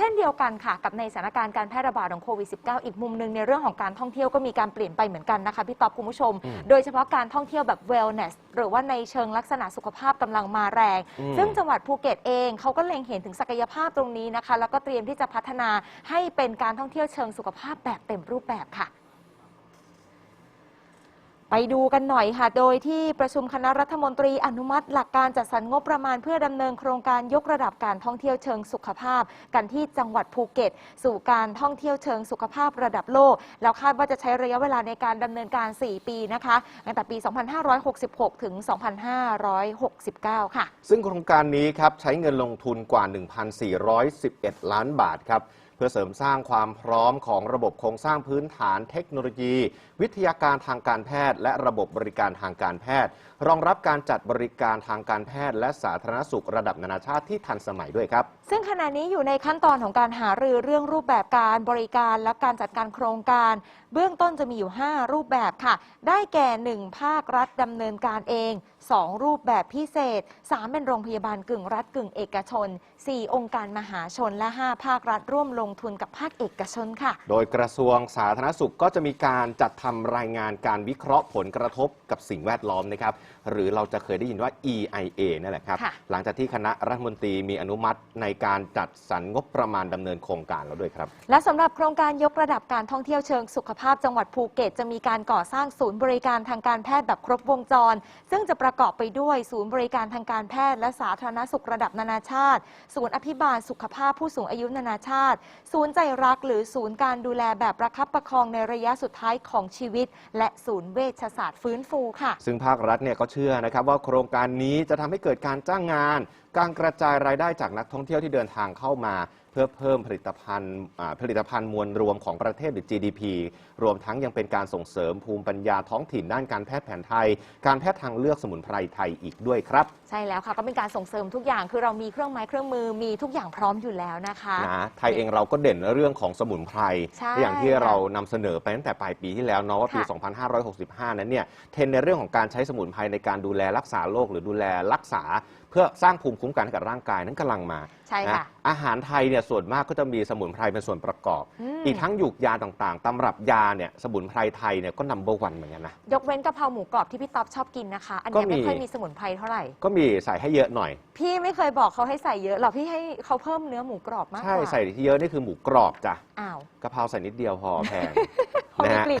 ช่นเดียวกันค่ะ กับในสถานการณ์การแพร่ระบาดของโควิด -19 อีกมุมหนึ่งในเรื่องของการท่องเที่ยวก็มีการเปลี่ยนไปเหมือนกันนะคะพี่ต๊อบคุณผู้ชมอืมโดยเฉพาะการท่องเที่ยวแบบ wellness หรือว่าในเชิงลักษณะสุขภาพกำลังมาแรงอืมซึ่งจังหวัดภูเก็ตเองเขาก็เล็งเห็นถึงศักยภาพตรงนี้นะคะ แล้วก็เตรียมที่จะพัฒนาให้เป็นการท่องเที่ยวเชิงสุขภาพแบบเต็มรูปแบบค่ะ ไปดูกันหน่อยค่ะ โดยที่ประชุมคณะรัฐมนตรีอนุมัติหลักการจัดสรรงบประมาณเพื่อดำเนินโครงการยกระดับการท่องเที่ยวเชิงสุขภาพ กันที่จังหวัดภูเก็ต สู่การท่องเที่ยวเชิงสุขภาพระดับโลก แล้วคาดว่าจะใช้ระยะเวลาในการดำเนินการ 4 ปีนะคะตั้งแต่ปี 2566 ถึง 2569 ค่ะ ซึ่งโครงการนี้ครับใช้เงินลงทุนกว่า 1,411 ล้านบาทครับ พื่อเสริมสร้างความพร้อมของระบบโครงสร้างพื้นฐานเทคโนโลยี วิทยาการทางการแพทย์ และระบบบริการทางการแพทย์ รองรับการจัดบริการทางการแพทย์ และสาธารณสุขระดับนานาชาติที่ทันสมัยด้วยครับ ซึ่งขณะนี้อยู่ในขั้นตอนของการหารือเรื่องรูปแบบการบริการและการจัดการโครงการ เบื้องต้นจะมีอยู่ 5 รูปแบบค่ะ ได้แก่ 1 ภาครัฐดำเนินการเอง 2 รูปแบบพิเศษ 3 เป็นโรงพยาบาลกึ่งรัฐกึ่งเอกชน 4 องค์การมหาชนและ 5 ภาครัฐร่วมลงทุนกับภาคเอกชนค่ะ โดยกระทรวงสาธารณสุขก็จะมีการจัดทำรายงานการวิเคราะห์ผลกระทบกับสิ่งแวดล้อมนะครับ หรือเราจะเคยได้ยินว่า EIA นั่นแหละครับ ค่ะ หลังจากที่คณะรัฐมนตรีมีอนุมัติในการจัดสรรงบประมาณดำเนินโครงการแล้วด้วยครับ และสำหรับโครงการยกระดับการท่องเที่ยวเชิงสุขภาพจังหวัดภูเก็ต จะมีการก่อสร้างศูนย์บริการทางการแพทย์แบบครบวงจร ซึ่งจะประกอบไปด้วยศูนย์บริการทางการแพทย์และสาธารณสุขระดับนานาชาติ ศูนย์อภิบาลสุขภาพผู้สูงอายุนานาชาติศูนย์ใจรักหรือศูนย์การดูแลแบบประคับประคองในระยะสุดท้ายของชีวิต และศูนย์เวชศาสตร์ฟื้นฟูค่ะ ซึ่งภาครัฐเนี่ยก็เชื่อนะครับว่าโครงการนี้จะทำให้เกิดการจ้างงาน การกระจายรายได้จากนักท่องเที่ยวที่เดินทางเข้ามา พื่อเพิ่มผลิตภัณฑ์อ่าผลิตภัณฑ์มวลรวมของประเทศหรือ GDP รวมทั้งยังเป็นการส่งเสริมภูมิปัญญาท้องถิ่นด้านการแพทย์แผนไทย การแพทย์ทางเลือกสมุนไพรไทยอีกด้วยครับ ใช่แล้วค่ะก็เป็นการส่งเสริมทุกอย่างคือเรามีเครื่องไม้เครื่องมือมีทุกอย่างพร้อมอยู่แล้วนะคะนะไทยเองเราก็เด่นเรื่องของสมุนไพรใช่อย่างที่เรานำเสนอไปตั้งแต่ปลายปีที่แล้วเนาะว่าปีค่ะ2565 นั้นเนี่ยเทรนด์ในเรื่องของการใช้สมุนไพรในการดูแลรักษาโรคหรือดูแลรักษา เพื่อสร้างภูมิคุ้มกันให้กับร่างกายนั้นกำลังมา ใช่ค่ะนะอาหารไทยเนี่ยส่วนมากก็จะมีสมุนไพรเป็นส่วนประกอบ อืม อีกทั้งหยูกยาต่างๆตำรับยาเนี่ยสมุนไพรไทยเนี่ยก็นัมเบอร์วันเหมือนกันนะ ยกเว้นกะเพราหมูกรอบที่พี่ต๊อบชอบกินนะคะ อันก็เนี้ยมี ไม่ค่อยมีสมุนไพรเท่าไหร่ ก็มีใส่ให้เยอะหน่อย พี่ไม่เคยบอกเขาให้ใส่เยอะหรอกพี่ให้เขาเพิ่มเนื้อหมูกรอบมากกใช่ว่าใส่ที่เยอะนี่คือหมูกรอบจ้ะอ้าวกะเพราใส่นิดเดียวพอแพง เขานะมีฮะ กลิ่น